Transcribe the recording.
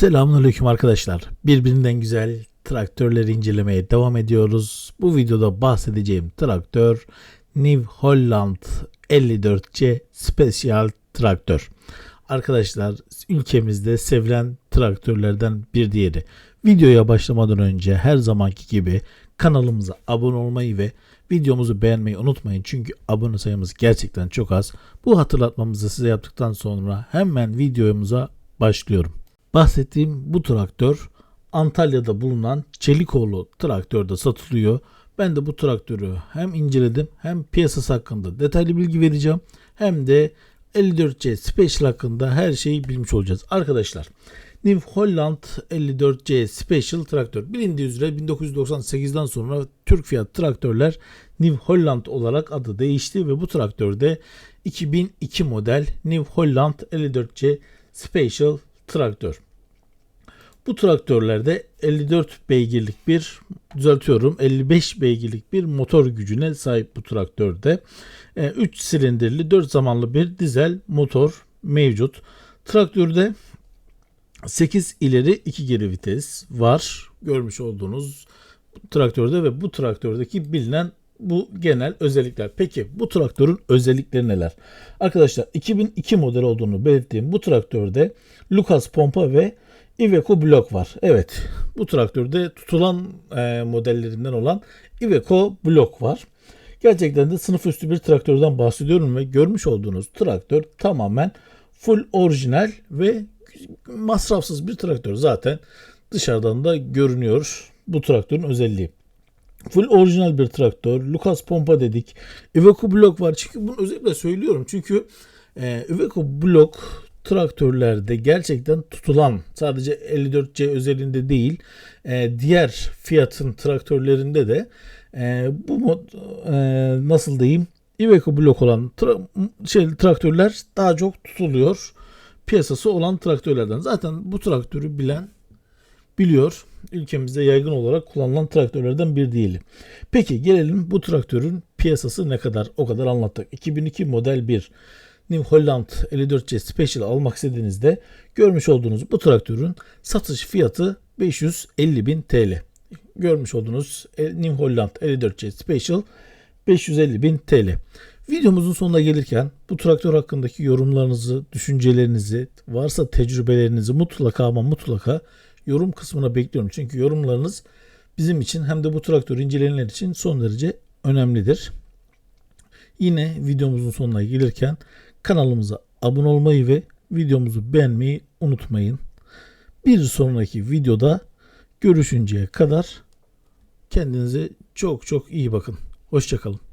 Selamünaleyküm arkadaşlar. Birbirinden güzel traktörleri incelemeye devam ediyoruz. Bu videoda bahsedeceğim traktör New Holland 54C Special Traktör. Arkadaşlar ülkemizde sevilen traktörlerden bir diğeri. Videoya başlamadan önce her zamanki gibi kanalımıza abone olmayı ve videomuzu beğenmeyi unutmayın. Çünkü abone sayımız gerçekten çok az. Bu hatırlatmamızı size yaptıktan sonra hemen videomuza başlıyorum. Bahsettiğim bu traktör Antalya'da bulunan Çelikoğlu traktörde satılıyor. Ben de bu traktörü hem inceledim hem piyasası hakkında detaylı bilgi vereceğim. Hem de 54C Special hakkında her şeyi bilmiş olacağız. Arkadaşlar New Holland 54C Special traktör. Bilindiği üzere 1998'den sonra Türk fiyat traktörler New Holland olarak adı değişti ve bu traktörde 2002 model New Holland 54C Special traktör. Bu traktörlerde 54 beygirlik bir düzeltiyorum 55 beygirlik bir motor gücüne sahip bu traktörde. 3 silindirli 4 zamanlı bir dizel motor mevcut. Traktörde 8 ileri 2 geri vites var. Görmüş olduğunuz traktörde ve bu traktördeki bilinen bu genel özellikler. Peki bu traktörün özellikleri neler? Arkadaşlar 2002 model olduğunu belirttiğim bu traktörde Lucas pompa ve Iveco blok var. Evet bu traktörde tutulan e, modellerinden olan Iveco blok var. Gerçekten de sınıf üstü bir traktörden bahsediyorum ve görmüş olduğunuz traktör tamamen full orijinal ve masrafsız bir traktör. Zaten dışarıdan da görünüyor bu traktörün özelliği. Full orijinal bir traktör. Lucas pompa dedik. Iveco blok var. Çünkü bunu özellikle söylüyorum. Çünkü e, Iveco blok traktörlerde gerçekten tutulan sadece 54C özelinde değil e, diğer fiyatın traktörlerinde de e, bu mod e, nasıl diyeyim Iveco blok olan tra- şey, traktörler daha çok tutuluyor piyasası olan traktörlerden. Zaten bu traktörü bilen biliyor. Ülkemizde yaygın olarak kullanılan traktörlerden bir değil. Peki gelelim bu traktörün piyasası ne kadar? O kadar anlattık. 2002 model 1 New Holland 54C Special almak istediğinizde görmüş olduğunuz bu traktörün satış fiyatı 550 bin TL. Görmüş olduğunuz New Holland 54C Special 550 bin TL. Videomuzun sonuna gelirken bu traktör hakkındaki yorumlarınızı, düşüncelerinizi, varsa tecrübelerinizi mutlaka ama mutlaka yorum kısmına bekliyorum. Çünkü yorumlarınız bizim için hem de bu traktörü inceleyenler için son derece önemlidir. Yine videomuzun sonuna gelirken kanalımıza abone olmayı ve videomuzu beğenmeyi unutmayın. Bir sonraki videoda görüşünceye kadar kendinize çok çok iyi bakın. Hoşçakalın.